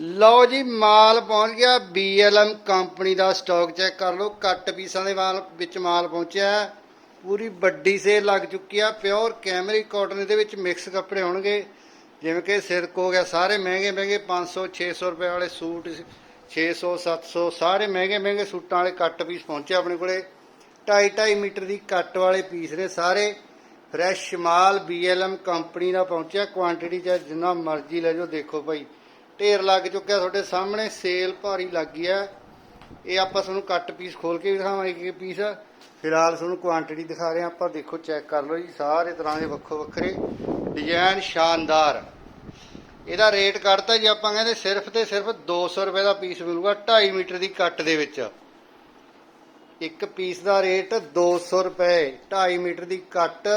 ਲਓ ਜੀ, ਮਾਲ ਪਹੁੰਚ ਗਿਆ। BLM ਕੰਪਨੀ ਦਾ ਸਟਾਕ ਚੈੱਕ ਕਰ ਲਓ। ਕੱਟ ਪੀਸਾਂ ਦੇ ਮਾਲ ਵਿੱਚ ਮਾਲ ਪਹੁੰਚਿਆ। ਪੂਰੀ ਵੱਡੀ ਸੇਲ ਲੱਗ ਚੁੱਕੀ ਆ। ਪਿਓਰ ਕੈਮਰੀ ਕਾਟਨ ਦੇ ਵਿੱਚ ਮਿਕਸ ਕੱਪੜੇ ਹੋਣਗੇ। ਜਿਵੇਂ ਕਿ ਸਿਰਕ ਹੋ ਗਿਆ, ਸਾਰੇ ਮਹਿੰਗੇ ਮਹਿੰਗੇ 500 600 ਰੁਪਏ ਵਾਲੇ ਸੂਟ 600 700 ਸਾਰੇ ਮਹਿੰਗੇ ਮਹਿੰਗੇ ਸੂਟਾਂ ਵਾਲੇ ਕੱਟ ਪੀਸ ਪਹੁੰਚੇ ਆਪਣੇ ਕੋਲੇ। 2.5 2.5 ਮੀਟਰ ਦੀ ਕੱਟ ਵਾਲੇ ਪੀਸ ਨੇ ਸਾਰੇ। ਫਰੈਸ਼ ਮਾਲ BLM ਕੰਪਨੀ ਦਾ ਪਹੁੰਚਿਆ। ਕੁਆਂਟੀਟੀ ਚ ਜਿੰਨਾ ਮਰਜ਼ੀ ਲੈ ਜਾਓ, ਦੇਖੋ ਭਾਈ। ਢੇਰ ਲੱਗ ਚੁੱਕਿਆ ਤੁਹਾਡੇ ਸਾਹਮਣੇ, ਸੇਲ ਭਾਰੀ ਲੱਗ ਗਈ ਹੈ ਇਹ ਆਪਾਂ ਤੁਹਾਨੂੰ ਕੱਟ ਪੀਸ ਖੋਲ ਕੇ ਵੀ ਦਿਖਾਵਾਂਗੇ ਕਿ ਪੀਸ ਫਿਲਹਾਲ ਤੁਹਾਨੂੰ ਕੁਆਂਟੀਟੀ ਦਿਖਾ ਰਹੇ ਹਾਂ, ਆਪਾਂ ਦੇਖੋ ਚੈੱਕ ਕਰ ਲਓ ਜੀ, ਸਾਰੇ ਤਰ੍ਹਾਂ ਦੇ ਵੱਖੋ ਵੱਖਰੇ ਡਿਜ਼ਾਈਨ ਸ਼ਾਨਦਾਰ। ਇਹਦਾ ਰੇਟ ਕੱਢਤਾ ਜੀ, ਆਪਾਂ ਕਹਿੰਦੇ ਸਿਰਫ ਤੇ ਸਿਰਫ 200 ਰੁਪਏ ਦਾ ਪੀਸ ਮਿਲੂਗਾ 2.5 ਮੀਟਰ ਦੀ ਕੱਟ ਦੇ ਵਿੱਚ। ਇੱਕ ਪੀਸ ਦਾ ਰੇਟ 200 ਰੁਪਏ 2.5 ਮੀਟਰ ਦੀ ਕੱਟ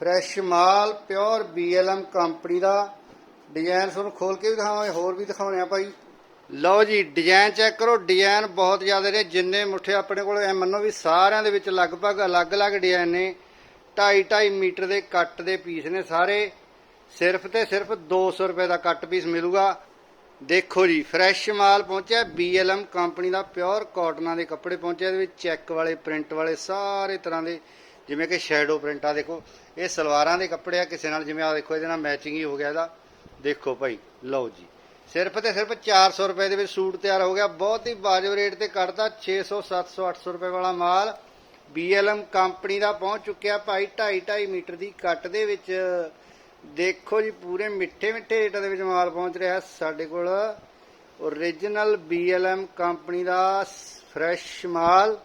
ਫਰੈਸ਼ ਮਾਲ ਪਿਓਰ BLM ਕੰਪਨੀ ਦਾ। ਡਿਜ਼ਾਈਨ ਤੁਹਾਨੂੰ ਖੋਲ ਕੇ ਵੀ ਦਿਖਾਵਾਂਗੇ, ਹੋਰ ਵੀ ਦਿਖਾਉਣੇ ਆ ਭਾਈ। ਲਓ ਜੀ, ਡਿਜ਼ਾਈਨ ਚੈੱਕ ਕਰੋ, ਡਿਜ਼ਾਈਨ ਬਹੁਤ ਜ਼ਿਆਦਾ ਨੇ, ਜਿੰਨੇ ਮੁੱਠੇ ਆਪਣੇ ਕੋਲ, ਐ ਮੰਨੋ ਵੀ ਸਾਰਿਆਂ ਦੇ ਵਿੱਚ ਲਗਭਗ ਅਲੱਗ-ਅਲੱਗ ਡਿਜ਼ਾਈਨ ਨੇ। 2.5 2.5 ਮੀਟਰ ਦੇ ਕੱਟ ਦੇ ਪੀਸ ਨੇ ਸਾਰੇ, ਸਿਰਫ ਤੇ ਸਿਰਫ 200 ਰੁਪਏ ਦਾ ਕੱਟ ਪੀਸ ਮਿਲੂਗਾ। ਦੇਖੋ ਜੀ, ਫਰੈਸ਼ ਮਾਲ ਪਹੁੰਚਿਆ BLM ਕੰਪਨੀ ਦਾ ਪਿਓਰ ਕਾਟਨਾਂ ਦੇ ਕੱਪੜੇ ਪਹੁੰਚੇ ਇਹਦੇ ਵਿੱਚ ਚੈੱਕ ਵਾਲੇ, ਪ੍ਰਿੰਟ ਵਾਲੇ, ਸਾਰੇ ਤਰ੍ਹਾਂ ਦੇ, ਜਿਵੇਂ ਕਿ ਸ਼ੈਡੋ ਪ੍ਰਿੰਟ ਆ ਦੇਖੋ, ਇਹ ਸਲਵਾਰਾਂ ਦੇ ਕੱਪੜੇ ਆ, ਕਿਸੇ ਨਾਲ ਜਿਵੇਂ ਆ ਦੇਖੋ, ਇਹਦੇ ਨਾਲ ਮੈਚਿੰਗ ਹੀ ਹੋ ਗਿਆ ਇਹਦਾ। ਦੇਖੋ ਭਾਈ, ਲਓ ਜੀ। ਸਿਰਫ ਤੇ ਸਿਰਫ 400 ਰੁਪਏ ਦੇ ਵਿੱਚ ਸੂਟ ਤਿਆਰ ਹੋ ਗਿਆ। ਬਹੁਤ ਹੀ ਵਾਜਬ ਰੇਟ ਤੇ ਕੱਢਦਾ 600 700 800 ਰੁਪਏ ਵਾਲਾ ਮਾਲ। BLM ਕੰਪਨੀ ਦਾ ਪਹੁੰਚ ਚੁੱਕਿਆ ਭਾਈ 2.5 2.5 ਮੀਟਰ ਦੀ ਕੱਟ ਦੇ ਵਿੱਚ। ਦੇਖੋ ਜੀ, ਪੂਰੇ ਮਿੱਠੇ ਮਿੱਠੇ ਰੇਟਾਂ ਦੇ ਵਿੱਚ ਮਾਲ ਪਹੁੰਚ ਰਿਹਾ ਸਾਡੇ ਕੋਲ ਓਰੀਜਨਲ BLM ਕੰਪਨੀ ਦਾ ਫਰੈਸ਼ ਮਾਲ।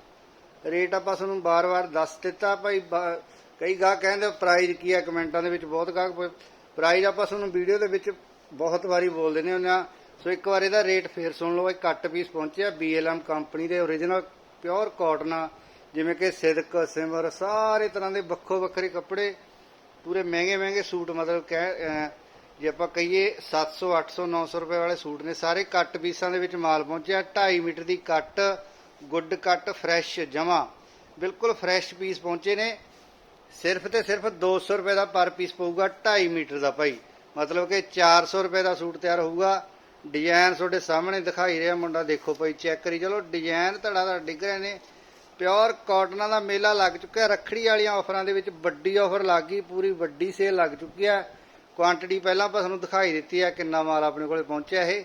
ਰੇਟ ਆਪਾਂ ਤੁਹਾਨੂੰ ਬਾਰ-ਬਾਰ ਦੱਸ ਦਿੱਤਾ ਭਾਈ। ਕਈ ਗਾਹ ਕਹਿੰਦੇ ਪ੍ਰਾਈਸ ਕੀ ਹੈ? ਕਮੈਂਟਾਂ ਦੇ ਵਿੱਚ ਬਹੁਤ ਗਾਹਕ ਪ੍ਰਾਈਜ਼ ਆਪਾਂ ਤੁਹਾਨੂੰ ਵੀਡੀਓ ਦੇ ਵਿੱਚ ਬਹੁਤ ਵਾਰੀ ਬੋਲ ਦਿੰਦੇ ਹੁੰਦੇ ਆ ਸੋ ਇੱਕ ਵਾਰ ਇਹਦਾ ਰੇਟ ਫੇਰ ਸੁਣ ਲਓ, ਇਹ ਕੱਟ ਪੀਸ ਪਹੁੰਚਿਆ BLM ਕੰਪਨੀ ਦੇ ਓਰੀਜਨਲ ਪਿਓਰ ਕਾਟਨ ਜਿਵੇਂ ਕਿ ਸਿਦਕ, ਸਿਮਰ, ਸਾਰੇ ਤਰ੍ਹਾਂ ਦੇ ਵੱਖੋ ਵੱਖਰੇ ਕੱਪੜੇ, ਪੂਰੇ ਮਹਿੰਗੇ ਮਹਿੰਗੇ ਸੂਟ ਮਤਲਬ ਕਹਿ ਜੇ ਆਪਾਂ ਕਹੀਏ 700 800 900 ਰੁਪਏ ਵਾਲੇ ਸੂਟ ਨੇ, ਸਾਰੇ ਕੱਟ ਪੀਸਾਂ ਦੇ ਵਿੱਚ ਮਾਲ ਪਹੁੰਚਿਆ। 2.5 ਮੀਟਰ ਦੀ ਕੱਟ, ਗੁੱਡ ਕੱਟ, ਫਰੈਸ਼ ਜਮਾ ਬਿਲਕੁਲ ਫਰੈਸ਼ ਪੀਸ ਪਹੁੰਚੇ ਨੇ। ਸਿਰਫ ਤੇ ਸਿਰਫ 200 ਰੁਪਏ ਦਾ ਪਰ ਪੀਸ ਪਊਗਾ 2.5 ਮੀਟਰ ਦਾ ਭਾਈ। ਮਤਲਬ ਕਿ 400 ਰੁਪਏ ਦਾ ਸੂਟ ਤਿਆਰ ਹੋਊਗਾ। ਡਿਜ਼ਾਈਨ ਤੁਹਾਡੇ ਸਾਹਮਣੇ ਦਿਖਾਈ ਰਿਹਾ ਮੁੰਡਾ, ਦੇਖੋ ਭਾਈ, ਚੈੱਕ ਕਰੀ ਚਲੋ। ਡਿਜ਼ਾਈਨ ਧੜਾ ਦਾ ਡਿੱਗ ਰਹੇ ਨੇ। ਪਿਓਰ ਕਾਟਨਾਂ ਦਾ ਮੇਲਾ ਲੱਗ ਚੁੱਕਿਆ। ਰੱਖੜੀ ਵਾਲੀਆਂ ਆਫਰਾਂ ਦੇ ਵਿੱਚ ਵੱਡੀ ਆਫਰ ਲੱਗ ਗਈ। ਪੂਰੀ ਵੱਡੀ ਸੇਲ ਲੱਗ ਚੁੱਕੀ ਹੈ। ਕੁਆਂਟੀਟੀ ਪਹਿਲਾਂ ਆਪਾਂ ਤੁਹਾਨੂੰ ਦਿਖਾਈ ਦਿੱਤੀ ਹੈ ਕਿੰਨਾ ਮਾਲ ਆਪਣੇ ਕੋਲੇ ਪਹੁੰਚਿਆ ਇਹ।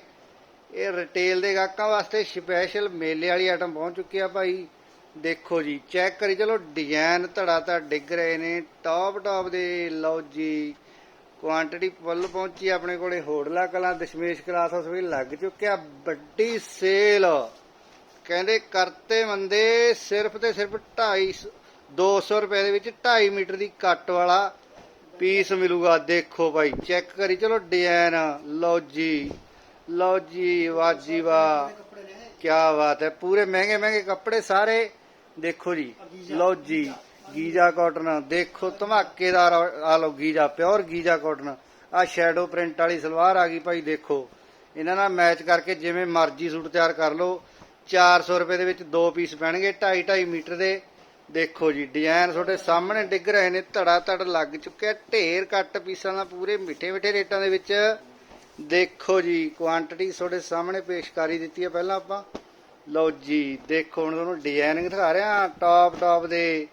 ਇਹ ਰਿਟੇਲ ਦੇ ਗਾਹਕਾਂ ਵਾਸਤੇ ਸਪੈਸ਼ਲ ਮੇਲੇ ਵਾਲੀ ਆਈਟਮ ਪਹੁੰਚ ਚੁੱਕੀ ਆ ਭਾਈ। ਦੇਖੋ ਜੀ ਚੈੱਕ ਕਰੀ, ਚਲੋ ਡਿਜ਼ਾਈਨ ਧੜਾ ਧੜ ਡਿੱਗ ਰਹੇ ਨੇ। ਟੌਪ ਟੌਪ ਦੇ, ਲਓ ਜੀ ਕੁਆਂਟੀਟੀ ਫੁੱਲ ਪਹੁੰਚੀ ਆਪਣੇ ਕੋਲੇ। ਹੋੜਲਾ ਕਲਾਂ ਦਸ਼ਮੇਸ਼ ਕਲਾਸ ਹਾਊਸ ਵੀ ਲੱਗ ਚੁੱਕਿਆ। ਵੱਡੀ ਸੇਲ ਕਹਿੰਦੇ ਕਰਤੇ ਮੰਦੇ, ਸਿਰਫ ਤੇ ਸਿਰਫ 250 200 ਰੁਪਏ ਦੇ ਵਿੱਚ 2.5 ਮੀਟਰ ਦੀ ਕੱਟ ਵਾਲਾ ਪੀਸ ਮਿਲੂਗਾ। ਦੇਖੋ ਭਾਈ ਚੈੱਕ ਕਰੀ, ਚਲੋ ਡਿਜ਼ਾਈਨ ਲਓ ਜੀ ਲਓ ਜੀ, ਵਾਹ ਜੀ, ਵਾਹ। ਕੀ ਬਾਤ ਹੈ, ਪੂਰੇ ਮਹਿੰਗੇ ਮਹਿੰਗੇ ਕੱਪੜੇ ਸਾਰੇ। ਦੇਖੋ ਜੀ, ਲਓ ਜੀ, ਗੀਜਾ ਕਾਟਨ ਦੇਖੋ ਧਮਾਕੇਦਾਰ ਆ ਲਓ ਗੀਜਾ, ਪਿਓਰ ਗੀਜਾ ਕਾਟਨ। ਆ ਸ਼ੈਡੋ ਪ੍ਰਿੰਟ ਵਾਲੀ ਸਲਵਾਰ ਆ ਗਈ ਭਾਈ, ਦੇਖੋ। ਇਹਨਾਂ ਨਾਲ ਮੈਚ ਕਰਕੇ ਜਿਵੇਂ ਮਰਜ਼ੀ ਸੂਟ ਤਿਆਰ ਕਰ ਲਓ। 400 ਰੁਪਏ ਦੇ ਵਿੱਚ ਦੋ ਪੀਸ ਪੈਣਗੇ 2.5 2.5 ਮੀਟਰ ਦੇ। ਦੇਖੋ ਜੀ ਡਿਜ਼ਾਈਨ ਤੁਹਾਡੇ ਸਾਹਮਣੇ ਡਿੱਗ ਰਹੇ ਨੇ ਧੜਾ ਧੜ ਲੱਗ ਚੁੱਕਿਆ, ਢੇਰ ਕੱਟ ਪੀਸਾਂ ਦਾ ਪੂਰੇ ਮਿੱਠੇ ਮਿੱਠੇ ਰੇਟਾਂ ਦੇ ਵਿੱਚ। ਦੇਖੋ ਜੀ ਕੁਆਂਟੀਟੀ ਤੁਹਾਡੇ ਸਾਹਮਣੇ ਪੇਸ਼ਕਾਰੀ ਦਿੱਤੀ ਹੈ ਪਹਿਲਾਂ ਆਪਾਂ। ਲਓ ਜੀ, ਦੇਖੋ ਹੁਣ ਤੁਹਾਨੂੰ ਡਿਜ਼ਾਈਨਿੰਗ ਦਿਖਾ ਰਿਹਾ ਟਾਪ ਟਾਪ ਦੇ।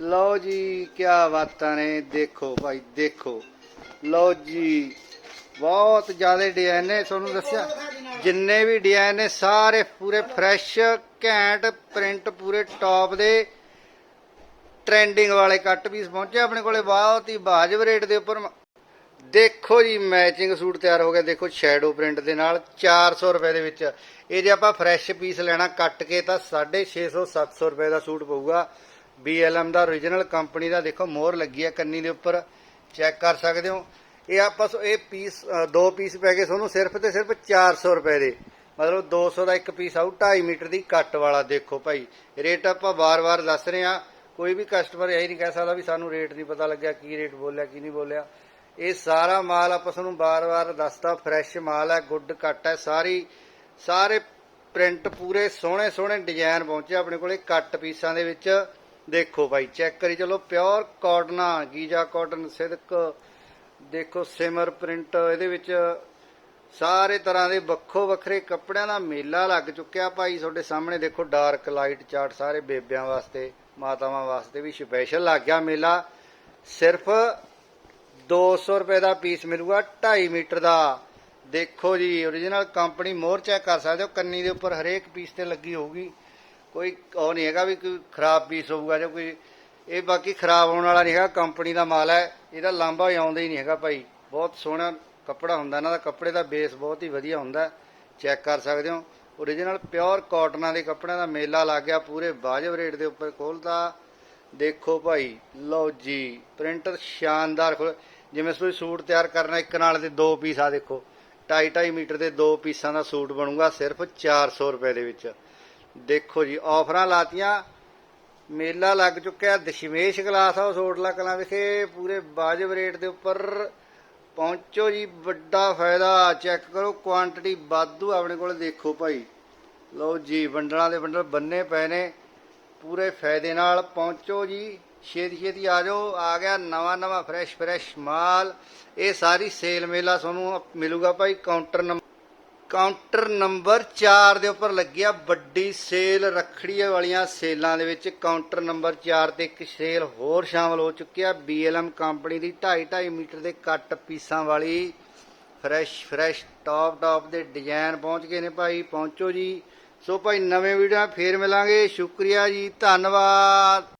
ਲਓ ਜੀ ਕੀ ਬਾਤਾਂ ਨੇ, ਦੇਖੋ ਭਾਈ, ਦੇਖੋ। ਲਓ ਜੀ, ਬਹੁਤ ਜ਼ਿਆਦਾ ਡਿਜ਼ਾਈਨ ਨੇ, ਤੁਹਾਨੂੰ ਦੱਸਿਆ। ਜਿੰਨੇ ਵੀ ਡਿਜ਼ਾਈਨ ਨੇ, ਸਾਰੇ ਪੂਰੇ ਫਰੈਸ਼ ਘੈਂਟ ਪ੍ਰਿੰਟ ਪੂਰੇ ਟੌਪ ਦੇ। ਟ੍ਰੈਂਡਿੰਗ ਵਾਲੇ ਕੱਟ ਪੀਸ ਪਹੁੰਚੇ ਆਪਣੇ ਕੋਲੇ, ਬਹੁਤ ਹੀ ਵਾਜਬ ਰੇਟ ਦੇ ਉੱਪਰ। ਦੇਖੋ ਜੀ ਮੈਚਿੰਗ ਸੂਟ ਤਿਆਰ ਹੋ ਗਿਆ, ਦੇਖੋ ਸ਼ੈਡੋ ਪ੍ਰਿੰਟ ਦੇ ਨਾਲ 400 ਰੁਪਏ ਦੇ ਵਿੱਚ। ਇਹ ਜੇ ਆਪਾਂ ਫਰੈਸ਼ ਪੀਸ ਲੈਣਾ, ਕੱਟ ਕੇ ਤਾਂ 650 700 ਰੁਪਏ ਦਾ ਸੂਟ ਪਊਗਾ। BLM ਦਾ origignal ਕੰਪਨੀ ਦਾ ਦੇਖੋ, ਮੋਹਰ ਲੱਗੀ ਹੈ ਕੰਨੀ ਦੇ ਉੱਪਰ। ਚੈੱਕ ਕਰ ਸਕਦੇ ਹੋ। ਇਹ ਆਪਾਂ ਸੋ- ਇਹ ਪੀਸ ਦੋ ਪੀਸ ਪੈ ਗਏ ਤੁਹਾਨੂੰ ਸਿਰਫ ਤੇ ਸਿਰਫ 400 ਰੁਪਏ ਦੇ। ਮਤਲਬ 200 ਦਾ ਇੱਕ ਪੀਸ ਆਊ 2.5 ਮੀਟਰ ਦੀ ਕੱਟ ਵਾਲਾ, ਦੇਖੋ ਭਾਈ। ਰੇਟ ਆਪਾਂ ਵਾਰ-ਵਾਰ ਦੱਸ ਰਹੇ ਆ ਕੋਈ ਵੀ ਕਸਟਮਰ ਇਹ ਨਹੀਂ ਕਹਿ ਸਕਦਾ ਵੀ ਸਾਨੂੰ ਰੇਟ ਨਹੀਂ ਪਤਾ ਲੱਗਿਆ, ਕੀ ਰੇਟ ਬੋਲਿਆ, ਕੀ ਨਹੀਂ ਬੋਲਿਆ। ਇਹ ਸਾਰਾ ਮਾਲ ਆਪਾਂ ਤੁਹਾਨੂੰ ਵਾਰ-ਵਾਰ ਦੱਸਦਾ ਫਰੈਸ਼ ਮਾਲ ਹੈ, ਗੁੱਡ ਕੱਟ ਹੈ, ਸਾਰੀ, ਸਾਰੇ ਪ੍ਰਿੰਟ ਪੂਰੇ ਸੋਹਣੇ ਸੋਹਣੇ ਡਿਜ਼ਾਈਨ ਪਹੁੰਚੇ ਆਪਣੇ ਕੋਲੇ ਕੱਟ ਪੀਸਾਂ ਦੇ ਵਿੱਚ। ਦੇਖੋ ਭਾਈ ਚੈੱਕ ਕਰੀ ਚਲੋ ਪਿਓਰ ਕਾਟਨਾ ਗੀਜਾ ਕਾਟਨ ਸਿਦਕ ਦੇਖੋ ਸਿਮਰ ਪ੍ਰਿੰਟ ਇਹਦੇ ਵਿੱਚ ਸਾਰੇ ਤਰ੍ਹਾਂ ਦੇ ਵੱਖੋ ਵੱਖਰੇ ਕੱਪੜਿਆਂ ਦਾ ਮੇਲਾ ਲੱਗ ਚੁੱਕਿਆ ਭਾਈ, ਤੁਹਾਡੇ ਸਾਹਮਣੇ ਦੇਖੋ ਡਾਰਕ ਲਾਈਟ ਚਾਰਟ ਸਾਰੇ ਬੇਬਿਆਂ ਵਾਸਤੇ, ਮਾਤਾਵਾਂ ਵਾਸਤੇ ਵੀ ਸਪੈਸ਼ਲ ਲੱਗ ਗਿਆ ਮੇਲਾ। ਸਿਰਫ 200 ਰੁਪਏ ਦਾ ਪੀਸ ਮਿਲੂਗਾ 2.5 ਮੀਟਰ ਦਾ। ਦੇਖੋ ਜੀ origignal ਕੰਪਨੀ ਮੋਹਰ ਚੈੱਕ ਕਰ ਸਕਦੇ ਹੋ, ਕੰਨੀ ਦੇ ਉੱਪਰ ਹਰੇਕ ਪੀਸ ਤੇ ਲੱਗੀ ਹੋਊਗੀ। ਕੋਈ ਉਹ ਨਹੀਂ ਹੈਗਾ ਵੀ ਕੋਈ ਖਰਾਬ ਪੀਸ ਹੋਊਗਾ ਜਾਂ ਕੋਈ, ਇਹ ਬਾਕੀ ਖਰਾਬ ਹੋਣ ਵਾਲਾ ਨਹੀਂ ਹੈਗਾ ਕੰਪਨੀ ਦਾ ਮਾਲ ਹੈ। ਇਹਦਾ ਲਾਂਬਾ ਹੀ ਆਉਂਦਾ ਹੀ ਨਹੀਂ ਹੈਗਾ ਭਾਈ। ਬਹੁਤ ਸੋਹਣਾ ਕੱਪੜਾ ਹੁੰਦਾ, ਇਹਨਾਂ ਦਾ ਕੱਪੜੇ ਦਾ ਬੇਸ ਬਹੁਤ ਹੀ ਵਧੀਆ ਹੁੰਦਾ। ਚੈੱਕ ਕਰ ਸਕਦੇ ਹੋ। origignal ਪਿਓਰ ਕਾਟਨਾਂ ਦੇ ਕੱਪੜਿਆਂ ਦਾ ਮੇਲਾ ਲੱਗ ਗਿਆ, ਪੂਰੇ ਵਾਜਬ ਰੇਟ ਦੇ ਉੱਪਰ ਖੋਲਦਾ ਦੇਖੋ ਭਾਈ, ਲਓ ਜੀ ਪ੍ਰਿੰਟਰ ਸ਼ਾਨਦਾਰ ਖੋਲ ਜਿਵੇਂ ਤੁਸੀਂ ਸੂਟ ਤਿਆਰ ਕਰਨਾ, ਇੱਕ ਨਾਲ ਦੇ ਦੋ ਪੀਸ ਆ ਦੇਖੋ। 2.5 ਮੀਟਰ ਦੇ ਦੋ ਪੀਸਾਂ ਦਾ ਸੂਟ ਬਣੂਗਾ ਸਿਰਫ 400 ਰੁਪਏ ਦੇ ਵਿੱਚ। ਦੇਖੋ ਜੀ, ਆਫਰਾਂ ਲਾਤੀਆਂ, ਮੇਲਾ ਲੱਗ ਚੁੱਕਿਆ, ਦਸ਼ਮੇਸ਼ ਗਲਾਸ ਹਾਊਸ ਹੋਟਲਾ ਕਲਾਂ ਵਿਖੇ, ਪੂਰੇ ਵਾਜਬ ਰੇਟ ਦੇ ਉੱਪਰ। ਪਹੁੰਚੋ ਜੀ, ਵੱਡਾ ਫਾਇਦਾ, ਚੈੱਕ ਕਰੋ ਕੁਆਂਟੀਟੀ ਵਾਧੂ ਆਪਣੇ ਕੋਲ, ਦੇਖੋ ਭਾਈ। ਲਓ ਜੀ ਬੰਡਲਾਂ ਦੇ ਬੰਡਲ ਬੰਨੇ ਪਏ ਨੇ, ਪੂਰੇ ਫਾਇਦੇ ਨਾਲ ਪਹੁੰਚੋ ਜੀ। ਛੇਤੀ ਛੇਤੀ ਆ ਜਾਓ, ਆ ਗਿਆ ਨਵਾਂ ਨਵਾਂ ਫਰੈਸ਼ ਫਰੈਸ਼ ਮਾਲ। ਇਹ ਸਾਰੀ ਸੇਲ ਮੇਲਾ ਤੁਹਾਨੂੰ ਮਿਲੂਗਾ ਭਾਈ ਕਾਊਂਟਰ ਨੰਬਰ ਕਾਊਂਟਰ ਨੰਬਰ 4 ਦੇ ਉੱਪਰ ਲੱਗਿਆ ਵੱਡੀ ਸੇਲ ਰੱਖੜੀ ਵਾਲੀਆਂ ਸੇਲਾਂ ਦੇ ਵਿੱਚ। ਕਾਊਂਟਰ ਨੰਬਰ 4 ਤੇ ਇੱਕ ਸੇਲ ਹੋਰ ਸ਼ਾਮਲ ਹੋ ਚੁੱਕੀ ਆ BLM ਕੰਪਨੀ ਦੀ 2.5 2.5 ਮੀਟਰ ਦੇ ਕੱਟ ਪੀਸਾਂ ਵਾਲੀ। ਫਰੈਸ਼ ਫਰੈਸ਼ ਟੌਪ ਟੌਪ ਦੇ ਡਿਜ਼ਾਈਨ ਪਹੁੰਚ ਗਏ ਨੇ ਭਾਈ, ਪਹੁੰਚੋ ਜੀ। ਸੋ ਭਾਈ, ਨਵੇਂ ਵੀਡੀਓ ਨਾਲ ਫੇਰ ਮਿਲਾਂਗੇ। ਸ਼ੁਕਰੀਆ ਜੀ, ਧੰਨਵਾਦ।